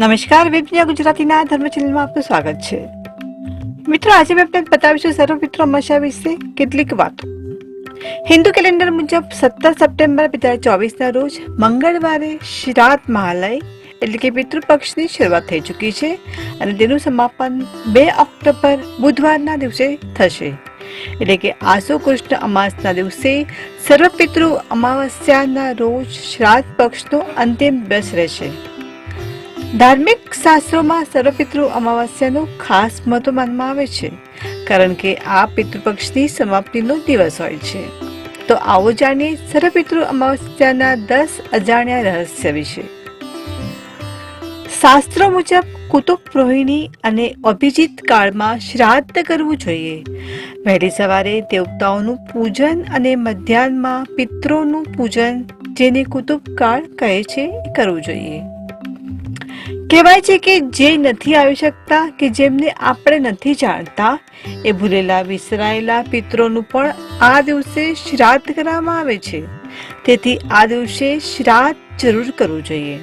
નમસ્કાર વેબિયા ગુજરાતીના ધર્મ ચેનલમાં આપનું સ્વાગત છે. મિત્રો, આજે મેં આપને બતાવીશું સર્વ પિતૃ અમાસ્યા વિશે કેટલીક વાતો. હિન્દુ કેલેન્ડર મુજબ સત્તર સપ્ટેમ્બર બે હજાર ચોવીસના રોજ મંગળવારે શ્રાદ્ધ મહાલય એટલે કે પિતૃપક્ષની શરૂઆત થઈ ચૂકી છે અને તેનું સમાપન બે ઓક્ટોબર બુધવારના દિવસે થશે. એટલે કે આસો કૃષ્ણ અમાસના દિવસે સર્વ પિતૃ અમાવસ્યાના રોજ શ્રાદ્ધ પક્ષનો અંતિમ દિવસ રહેશે. ધાર્મિક શાસ્ત્રોમાં સર્વપિતૃ અમાવાસ્યાનું ખાસ મહત્વ માનવામાં આવે છે, કારણ કે આ પિતૃપક્ષની સમાપ્તિનો દિવસ હોય છે. તો આવો જાણીએ સર્વપિતૃ અમાવાસ્યાના દસ અજાણ્યા રહસ્ય વિશે. શાસ્ત્રો મુજબ કુતુબ રોહિણી અને અભિજીત કાળમાં શ્રાદ્ધ કરવું જોઈએ. વહેલી સવારે દેવતાઓનું પૂજન અને મધ્યાહનમાં પિતૃનું પૂજન, જેને કુતુબ કાળ કહે છે, એ કરવું જોઈએ. કહેવાય છે કે જે નથી આવી શકતા કે જેમને આપણે નથી જાણતા, એ ભૂલેલા, વિસરાયેલા પિત્રોનું પણ આ દિવસે શ્રાદ્ધ કરવામાં આવે છે. તેથી આ દિવસે શ્રાદ્ધ જરૂર કરવું જોઈએ.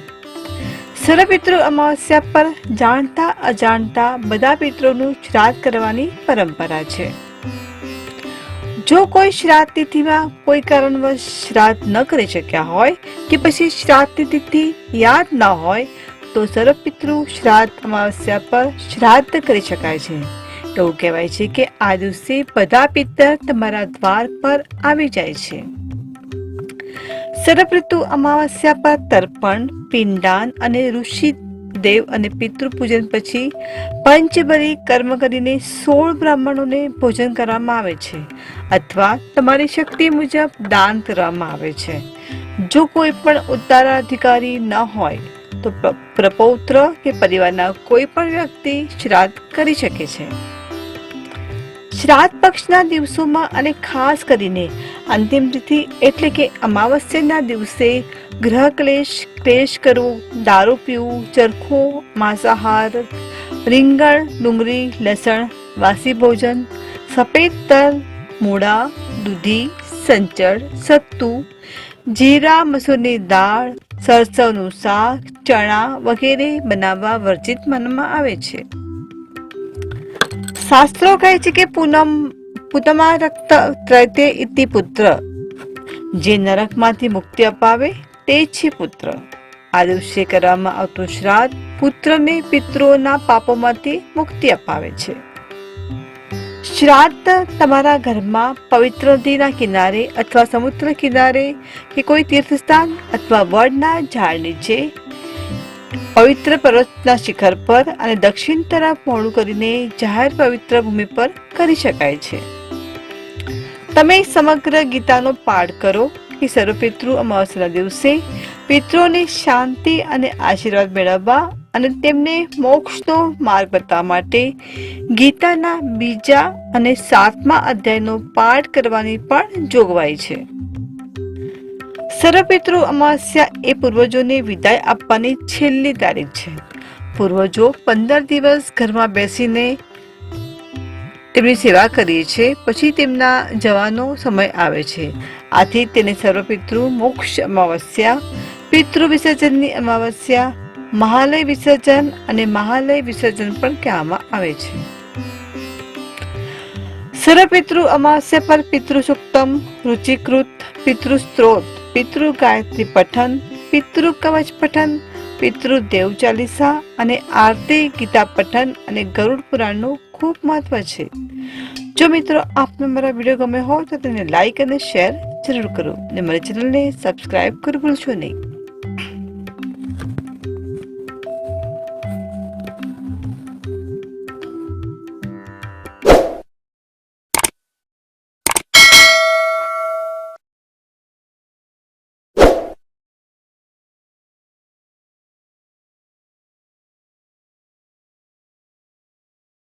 સર્વપિતૃ અમાવસ્યા પર જાણતા, અજાણતા બધા પિત્રોનું શ્રાદ્ધ કરવાની પરંપરા છે. જો કોઈ શ્રાદ્ધ તિથિમાં કોઈ કારણવશ શ્રાદ્ધ ન કરી શક્યા હોય કે પછી શ્રાદ્ધ તિથિ યાદ ન હોય તો સર્વપિતૃ શ્રાદ્ધ અમાવસ્યા પર શ્રાદ્ધ કરી શકાય છે. એવું કહેવાય છે કે આ દિવસે બધા પિત્તર તમારા દ્વાર પર આવી જાય છે. સર્વપિતૃ અમાવસ્યા પર તર્પણ, પિંડાન અને ઋષિ દેવ અને પિતૃ પૂજન પછી પંચબરી કર્મ કરીને સોળ બ્રાહ્મણોને ભોજન કરવામાં આવે છે અથવા તમારી શક્તિ મુજબ દાન કરવામાં આવે છે. જો કોઈ પણ ઉત્તરાધિકારી ન હોય તો પ્રપૌત્ર કે પરિવારના કોઈ પણ વ્યક્તિ શ્રાદ્ધ કરી શકે છે. શ્રાદ્ધ પક્ષના દિવસોમાં અને ખાસ કરીને અંતિમ તિથિ એટલે કે અમાવસ્યાના દિવસે ગ્રહ ક્લેશ ક્લેશ કરવો દારૂ પીવું, ચરખો, માંસાહાર, રીંગણ, ડુંગળી, લસણ, વાસી ભોજન, સફેદ તલ, મૂળા, દૂધી, સંચળ, સત્તુ, જીરા, મસૂરની દાળ, સરસવનું શાક ચણા વગેરે બનાવવા વર્જિત માનવામાં આવે છે. શાસ્ત્રો કહે છે કે પૂનમ પુતમા રક્ત ત્રૈતે ઇતિ પુત્ર. જે નરકમાંથી મુક્તિ અપાવે તે છે પુત્ર. આ દિવસે કરવામાં આવતું શ્રાદ્ધ પુત્રને પિતૃઓના પાપોમાંથી મુક્તિ અપાવે છે. શ્રાદ્ધ તમારા ઘરમાં પવિત્ર નદીના કિનારે અથવા સમુદ્ર કિનારે કે કોઈ તીર્થસ્થાન અથવા વડના ઝાડ નીચે પવિત્ર પર્વતના શિખર પર અને દક્ષિણ તરફ મોડું કરીને જાહેર પવિત્ર ભૂમિ પર કરી શકાય છે. તમે સમગ્ર ગીતાનો પાઠ કરો કે સર્વપિતૃ અમાવસ્યાના દિવસે પિતૃઓની શાંતિ અને આશીર્વાદ મેળવવા અને તેમને મોક્ષનો માર્ગ બતાવવા માટે ગીતાના બીજા અને સાતમા અધ્યાયનો પાઠ કરવાની પણ જોગવાઈ છે. સર્વપિતૃ અમાસ્યા એ પૂર્વજોને વિદાય આપવાની છેલ્લી તારીખ છે. પૂર્વજો પંદર દિવસ ઘરમાં બેસીને તેમની સેવા કરીએ છે પછી તેમના જવાનો સમય આવે છે. આથી તેને સર્વપિતૃ મોક્ષ અમાવસ્યા, પિતૃ વિસર્જનની અમાવસ્યા, મહાલય વિસર્જન અને મહાલય વિસર્જન પણ કહેવામાં આવે છે. સર્વપિતૃ અમાવસ્યા પર પિતૃ સુક્તમ, રુચિકૃત, પિતૃ સ્ત્રોત પિતૃ ગાયત્રી પઠન, પિતૃ કવચ પઠન, પિતૃ દેવ ચાલીસા અને આરતી ગીતા પઠન અને ગરુડ પુરાણનું ખૂબ મહત્વ છે. જો મિત્રો આપને મારા વીડિયો ગમે હોય તો તેને લાઈક અને શેર જરૂર કરો અને મારી ચેનલને સબસ્ક્રાઇબ કરવું ભૂલશો નહીં.